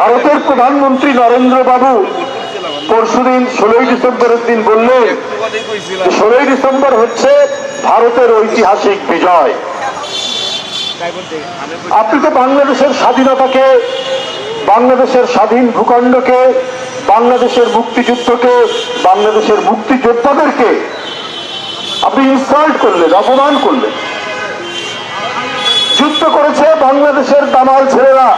ভারতের প্রধানমন্ত্রী নরেন্দ্র বাবু পরশুদিন ষোলোই ডিসেম্বরের দিন বললেন ষোলোই ডিসেম্বর হচ্ছে ভারতের ঐতিহাসিক বিজয়। আপনি তো বাংলাদেশের স্বাধীনতাকে, বাংলাদেশের স্বাধীন ভূখণ্ডকে, বাংলাদেশের মুক্তিযুদ্ধকে, বাংলাদেশের মুক্তিযোদ্ধাদেরকে আপনি ইনসাল্ট করলেন, অপমান করলেন। যুদ্ধ করেছে বাংলাদেশের দামাল ছেলেরা।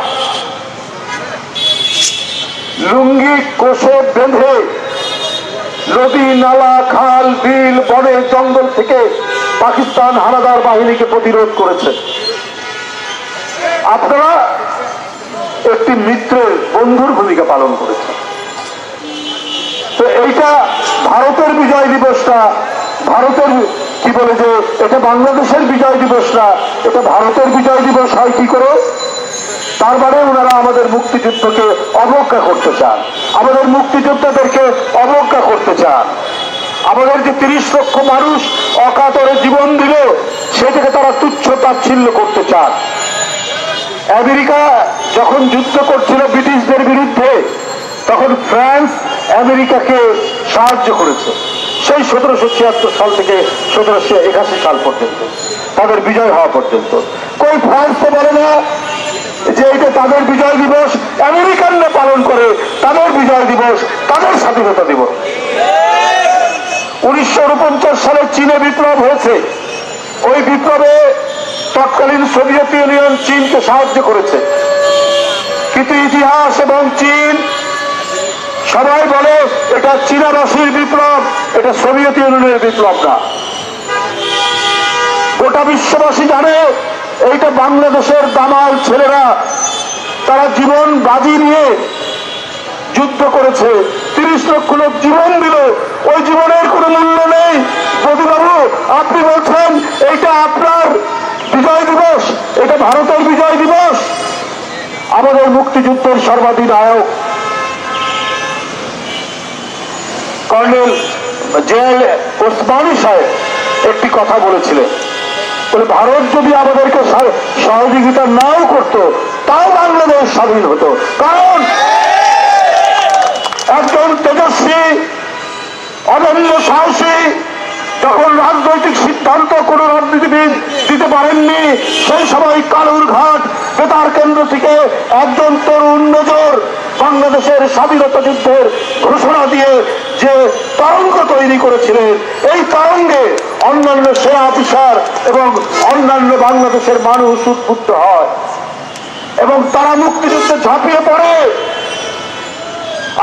লুঙ্গি কোষে বেঁধে নদী, নালা, খাল, বিল, বনে, জঙ্গল থেকে পাকিস্তান হানাদার বাহিনীকে প্রতিরোধ করেছে। আপনারা একটি মিত্রের বন্ধুর ভূমিকা পালন করেছেন। তো এইটা ভারতের বিজয় দিবসটা, ভারতের কি বলে যে, এটা বাংলাদেশের বিজয় দিবস না এটা ভারতের বিজয় দিবস হয় কি করে? তার মানে ওনারা আমাদের মুক্তিযুদ্ধকে অবজ্ঞা করতে চান। আমাদের মুক্তিযোদ্ধাদেরকে অবজ্ঞা করতে চান। আমাদের যে তিরিশ লক্ষ মানুষ অকাতরে জীবন দিল, সেটাকে তারা তুচ্ছ তাচ্ছিল্য করতে চান। আমেরিকা যখন যুদ্ধ করছিল ব্রিটিশদের বিরুদ্ধে, তখন ফ্রান্স আমেরিকাকে সাহায্য করেছে। সেই সতেরোশো ছিয়াত্তর সাল থেকে সতেরোশো একাশি সাল পর্যন্ত, তাদের বিজয় হওয়া পর্যন্ত। কই ফ্রান্স তো বলে না যে এটা তাদের বিজয় দিবস আমেরিকানরা পালন করে, তাদের বিজয় দিবস, তাদের স্বাধীনতা দিবস। উনিশশো উনপঞ্চাশ সালে চীনে বিপ্লব হয়েছে। ওই বিপ্লবে তৎকালীন সোভিয়েত ইউনিয়ন চীনকে সাহায্য করেছে। কিন্তু ইতিহাস এবং চীন, সবাই বলে এটা চীনাবাসীর বিপ্লব, এটা সোভিয়েত ইউনিয়নের বিপ্লব না। গোটা বিশ্ববাসী জানে এইটা বাংলাদেশের দামাল ছেলেরা, তারা জীবন বাজি নিয়ে যুদ্ধ করেছে। তিরিশ লক্ষ লোক জীবন দিল। ওই জীবনের কোনো মূল্য নেই। বাবু আপনি বলছেন, এইটা আপনার বিজয় দিবস, এটা ভারতের বিজয় দিবস? আমাদের মুক্তিযুদ্ধের সর্বাধিনায়ক কর্নেল জেএল ওসমানী সাহেব একটি কথা বলেছিলেন। বলে ভারত যদি আমাদেরকে সহযোগিতা নাও করত, তাও বাংলাদেশ স্বাধীন হতো। কারণ একজন তেজস্বী, অনন্য সাহসী, যখন রাজনৈতিক সিদ্ধান্ত কোন রাজনীতিবিদ দিতে পারেননি, সেই সময় কালুর ঘাট বেতার কেন্দ্র থেকে একজন তরুণ নজর বাংলাদেশের স্বাধীনতা যুদ্ধের ঘোষণা দিয়ে যে তরঙ্গ তৈরি করেছিলেন, এই তরঙ্গে অন্যান্য সেনা অফিসার এবং অন্যান্য বাংলাদেশের মানুষ উদ্বুদ্ধ হয় এবং তারা মুক্তিযুদ্ধে ঝাঁপিয়ে পড়ে।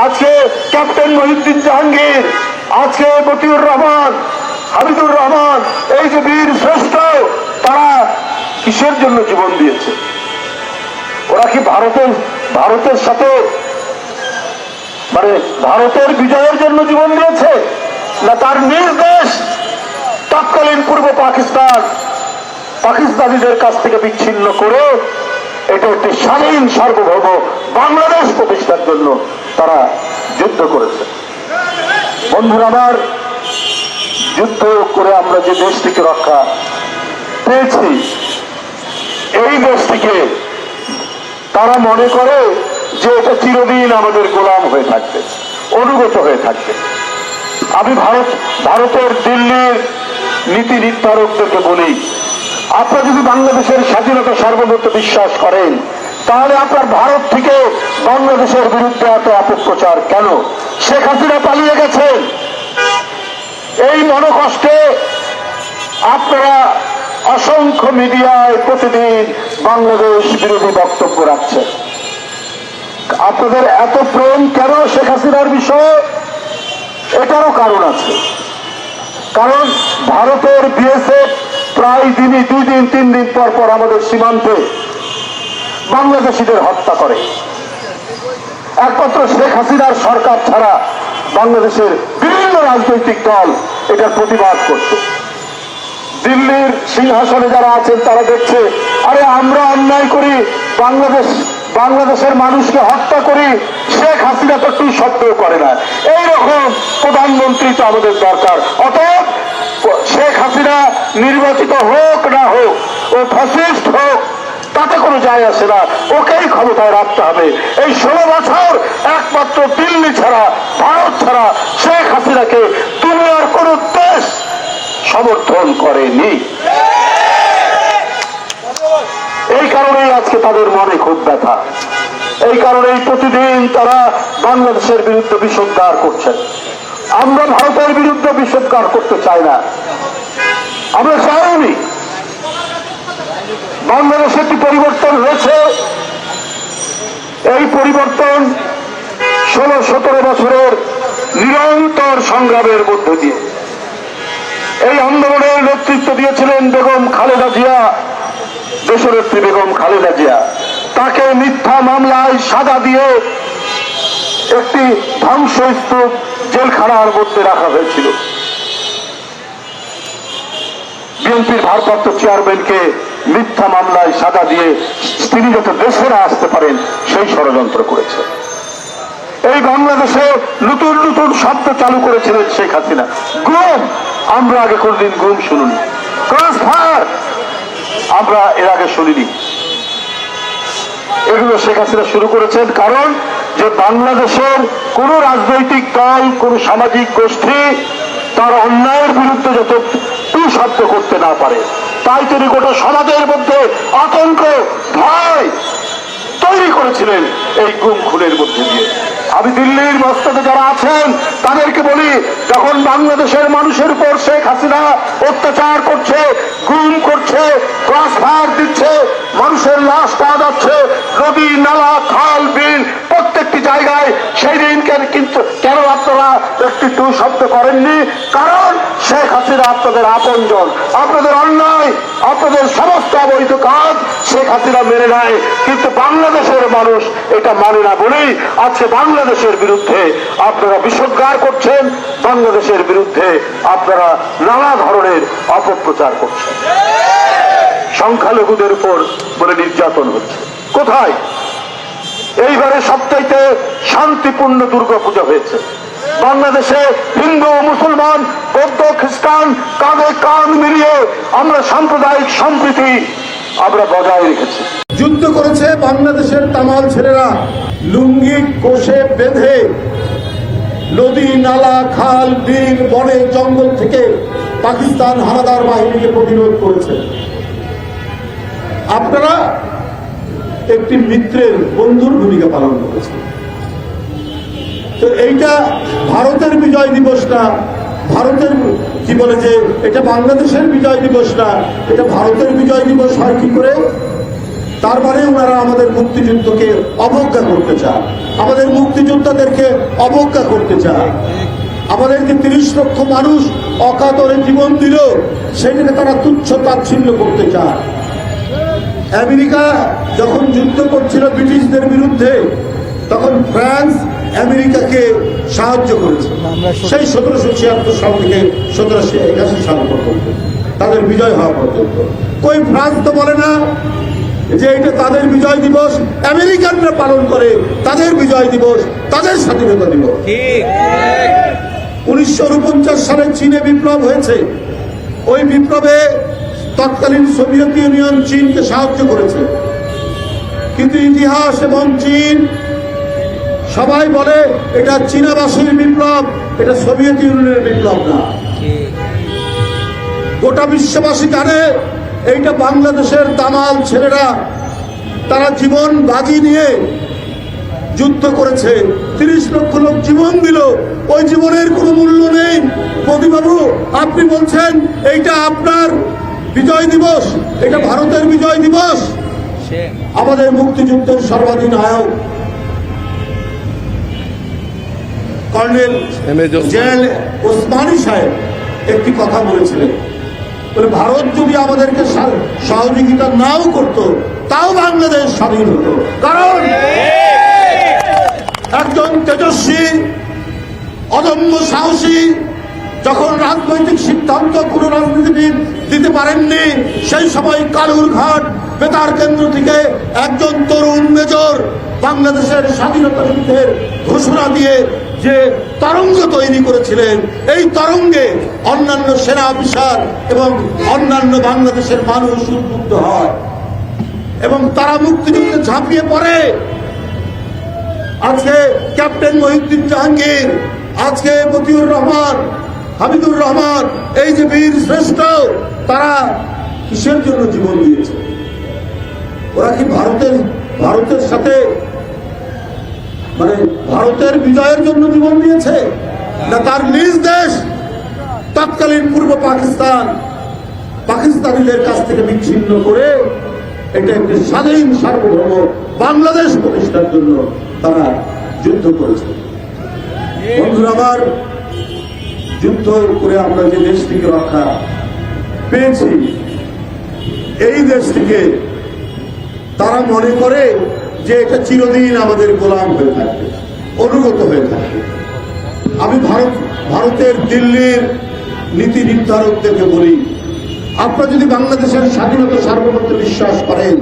আজকে ক্যাপ্টেন মহিউদ্দিন জাহাঙ্গীর, আজকে মতিউর রহমান, হামিদুর রহমান, এই যে বীর শ্রেষ্ঠ, তারা কিসের জন্য জীবন দিয়েছে? ওরা কি ভারতের ভারতের সাথে মানে ভারতের বিজয়ের জন্য জীবন দিয়েছে না তার নিজ দেশ তৎকালীন পূর্ব পাকিস্তান পাকিস্তানিদের কাছ থেকে বিচ্ছিন্ন করে এটা একটি স্বাধীন সার্বভৌম বাংলাদেশ প্রতিষ্ঠার জন্য তারা যুদ্ধ করেছে। বন্ধুরা আমার, যুদ্ধ করে আমরা যে দেশটিকে রক্ষা পেয়েছি, এই দেশটিকে তারা মনে করে যে এটা চিরদিন আমাদের গোলাম হয়ে থাকবে, অনুগত হয়ে থাকবে। আমি ভারত, ভারতের দিল্লির নীতি নির্ধারকদেরকে বলি, আপনারা যদি বাংলাদেশের স্বাধীনতা সার্বভৌমত্ব বিশ্বাস করেন, তাহলে আপনার ভারত থেকে বাংলাদেশের বিরুদ্ধে এত অপপ্রচার কেন? শেখ হাসিনা পালিয়ে গেছেন। এই মনোকষ্টে আপনারা অসংখ্য মিডিয়ায় প্রতিদিন বাংলাদেশ বিরোধী বক্তব্য রাখছেন। আপনাদের এত প্রেম কেন শেখ হাসিনার বিষয়ে? এটারও কারণ আছে। কারণ ভারতের বিএসএফ প্রায় দিনই, দুই দিন, তিন দিন পর পর আমাদের সীমান্তে বাংলাদেশিদের হত্যা করে। একমাত্র শেখ হাসিনার সরকার ছাড়া বাংলাদেশের বিভিন্ন রাজনৈতিক দল এটার প্রতিবাদ করত দিল্লির সিংহাসনে যারা আছেন, তারা দেখছে, আরে আমরা অন্যায় করি, বাংলাদেশ বাংলাদেশের মানুষকে হত্যা করে শেখ হাসিনা তো টু শব্দও করে না। এইরকম প্রধানমন্ত্রী তো আমাদের দরকার। অতএব, শেখ হাসিনা নির্বাচিত হোক না হোক, ও ফ্যাসিস্ট হোক, তাতে কোনো যায় আসে না। ওকেই ক্ষমতায় রাখতে হবে। এই ষোলো বছর একমাত্র দিল্লি ছাড়া, ভারত ছাড়া শেখ হাসিনাকে দুনিয়ার কোন দেশ সমর্থন করেনি। তাদের মনে খুব ব্যথা। এই কারণেই প্রতিদিন তারা বাংলাদেশের বিরুদ্ধে বিষোদ্গার করছেন। আমরা ভারতের বিরুদ্ধে বিষোদ্গার করতে চাই না। আমরা চাইনি। বাংলাদেশে একটি পরিবর্তন হয়েছে। এই পরিবর্তন ষোলো, সতেরো বছরের নিরন্তর সংগ্রামের মধ্য দিয়ে। এই আন্দোলনের নেতৃত্ব দিয়েছিলেন বেগম খালেদা জিয়া। দেশনেত্রী বেগম খালেদা জিয়া, তাকে মিথ্যা মামলায় সাজা দিয়ে একটি ধ্বংসস্তূপ জেলখানার মধ্যে রাখা হয়েছিল। বিএনপির ভারপ্রাপ্ত চেয়ারম্যানকে মিথ্যা মামলায় সাজা দিয়ে তিনি যাতে দেশে আসতে পারেন, সেই ষড়যন্ত্র করেছে। এই বাংলাদেশে নতুন নতুন শব্দ চালু করেছিলেন শেখ হাসিনা। গুম! আমরা আগে কোনদিন গুম শুনুন। ক্রস ফায়ার আমরা এর আগে শুনিনি। এগুলো শেখ হাসিনা শুরু করেছেন কারণ যে বাংলাদেশের কোন রাজনৈতিক দল, কোন সামাজিক গোষ্ঠী তার অন্যায়ের বিরুদ্ধে যত টু করতে না পারে। তাই তিনি গোটা সমাজের মধ্যে আতঙ্ক, ভয় তৈরি করেছিলেন এই গুম খুনের মধ্যে দিয়ে। আমি দিল্লির মস্তকে যারা আছেন, তাদেরকে বলি, যখন বাংলাদেশের মানুষের উপর শেখ হাসিনা অত্যাচার করছে, গুম করছে, ক্লাস দিচ্ছে, মানুষের লাশ পাওয়া যাচ্ছে। নদী, নালা, খাল, বিল প্রত্যেকটি জায়গায় সেই দিন কেন কিন্তু কেন আপনারা একটি টু শব্দ করেননি? কারণ শেখ হাসিনা আপনাদের আপনজন। আপনাদের অন্যায় আপনাদের সমস্ত অবৈধ কাজ শেখ হাসিনা মেনে নেয়, কিন্তু বাংলাদেশের মানুষ এটা মানে না বলেই আজকে বাংলাদেশের বিরুদ্ধে আপনারা বিষোদ্গার করছেন, বাংলাদেশের বিরুদ্ধে আপনারা নানা ধরনের অপপ্রচার করছেন। সংখ্যালঘুদের উপর বলে নির্যাতন হচ্ছে। কোথায়? এইবারে সবচাইতে শান্তিপূর্ণ দুর্গাপূজা হয়েছে। বাংলাদেশে হিন্দু, মুসলমান, বৌদ্ধ, খ্রিস্টান, কাঁধে কান মিলিয়ে আমরা সাম্প্রদায়িক সম্প্রীতি আমরা বজায় রেখেছি। যুদ্ধ করেছে বাংলাদেশের তামাল ছেলেরা। লুঙ্গি কোষে বেঁধে নদী, নালা, খাল, বিল, বনে, জঙ্গল থেকে পাকিস্তান হানাদার বাহিনীকে প্রতিরোধ করেছে। আপনারা একটি মিত্রের বন্ধুর ভূমিকা পালন করেছেন। তো এইটা ভারতের বিজয় দিবস না, ভারতের কি বলে যে এটা বাংলাদেশের বিজয় দিবস না, এটা ভারতের বিজয় দিবস হয় কি করে? তার মানে ওনারা আমাদের মুক্তিযুদ্ধকে অবজ্ঞা করতে চায় আমাদের মুক্তিযোদ্ধাদেরকে অবজ্ঞা করতে চায় আমাদের যে তিরিশ লক্ষ মানুষ অকাতরে জীবন দিল সেটাকে তারা তুচ্ছ তাচ্ছিন্ন করতে চায় আমেরিকা যখন যুদ্ধ করছিল ব্রিটিশদের বিরুদ্ধে, তখন ফ্রান্স আমেরিকাকে সাহায্য করেছে। সেই সতেরোশো ছিয়াত্তর সাল থেকে সতেরোশো একাশি সাল পর্যন্ত তাদের বিজয় হওয়া পর্যন্ত। কই ফ্রান্স তো বলে না যে এটা তাদের বিজয় দিবস আমেরিকানরা পালন করে তাদের বিজয় দিবস তাদের স্বাধীনতা দিবস। উনিশশো উনপঞ্চাশ সালে চীনে বিপ্লব হয়েছে। ওই বিপ্লবে তৎকালীন সোভিয়েত ইউনিয়ন চীনকে সাহায্য করেছে। কিন্তু ইতিহাস এবং চীন সবাই বলে এটা চীনাবাসীর বিপ্লব এটা সোভিয়েত ইউনিয়নের বিপ্লব না। গোটা বিশ্ববাসী জানে এইটা বাংলাদেশের দামাল ছেলেরা তারা জীবন বাজি নিয়ে যুদ্ধ করেছে। তিরিশ লক্ষ লোক জীবন দিল ওই জীবনের কোনো মূল্য নেই। মোদীবাবু আপনি বলছেন এইটা আপনার বিজয় দিবস এটা ভারতের বিজয় দিবস। আমাদের মুক্তিযুদ্ধের সর্বাধিনায়ক কর্নেল জেনারেল ওসমানী সাহেব একটি কথা বলেছিলেন। বলে ভারত যদি আমাদেরকে সহযোগিতা নাও করত তাও বাংলাদেশ স্বাধীন হতো। কারণ একজন তেজস্বী অদম্য সাহসী যখন রাজনৈতিক সিদ্ধান্ত কোনো রাজনীতিবিদ দিতে পারেননি সেই সময় কালুর ঘাট বেতার কেন্দ্র থেকে একজন তরুণ মেজর বাংলাদেশের স্বাধীনতা যুদ্ধের ঘোষণা দিয়ে যে তরঙ্গ তৈরি করেছিলেন, এই তরঙ্গে অন্যান্য সেনা অফিসার এবং অন্যান্য বাংলাদেশের মানুষ উদ্বুদ্ধ হয় এবং তারা মুক্তিযুদ্ধে ঝাঁপিয়ে পড়ে। আজকে ক্যাপ্টেন মহিউদ্দিন জাহাঙ্গীর, আজকে মতিউর রহমান হামিদুর রহমান, এই যে বীর শ্রেষ্ঠ, তারা কিসের জন্য জীবন দিয়েছে? ওরা কি ভারতের ভারতের সাথে মানে ভারতের বিজয়ের জন্য জীবন দিয়েছে? না তার নিজ দেশ, তৎকালীন পূর্ব পাকিস্তান পাকিস্তানিদের কাছ থেকে বিচ্ছিন্ন করে এটা একটি স্বাধীন সার্বভৌম বাংলাদেশ প্রতিষ্ঠার জন্য তারা যুদ্ধ করেছে। বন্ধুরা আমার যুদ্ধ করে আমরা যে দেশটিকে রক্ষা পেয়েছি এই দেশটিকে তারা মনে করে যে এটা চিরদিন আমাদের গোলাম হয়ে থাকবে, অনুগত হয়ে থাকবে। আমি ভারত, ভারতের দিল্লির নীতি নির্ধারকদেরকে বলি, আপনারা যদি বাংলাদেশের স্বাধীনতা সার্বভৌমত্বে বিশ্বাস করেন,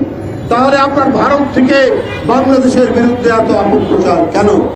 তাহলে আপনার ভারত থেকে বাংলাদেশের বিরুদ্ধে এত অপপ্রচার কেন?